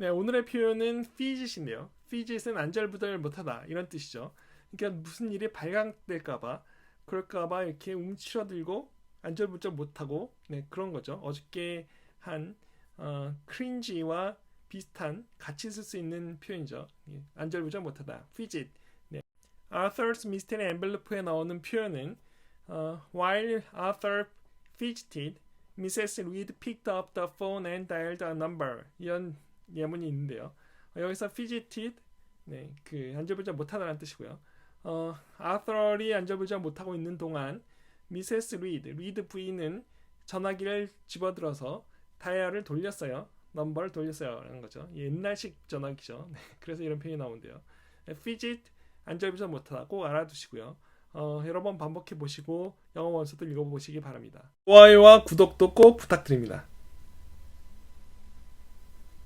네, 오늘의 표현은 fidget인데요. fidget은 안절부절 못하다 이런 뜻이죠. 그러니까 무슨 일이 발각될까봐 그럴까봐 이렇게 움츠러들고 안절부절 못하고 네 그런 거죠. 어저께 한 어, cringe와 비슷한 같이 쓸 수 있는 표현이죠. 예, 안절부절 못하다. fidget. 네. Arthur's Mystery Envelope에 나오는 표현은 어, While Arthur fidgeted, Mrs. Reed picked up the phone and dialed a number. 이런 예문이 있는데요. 어, 여기서 fidgeted, 네, 그 안절부절 못하다라는 뜻이고요. 어, 아서리 안절부절 못하고 있는 동안 미세스 리드, 리드 부인은 전화기를 집어들어서 다이얼을 돌렸어요. 넘버를 돌렸어요. 라는 거죠. 옛날식 전화기죠. 네, 그래서 이런 표현이 나오는데요. fidget, 안절부절 못하다 꼭 알아두시고요. 어, 여러 번 반복해 보시고 영어 원서도 읽어보시기 바랍니다. 좋아요와 구독도 꼭 부탁드립니다.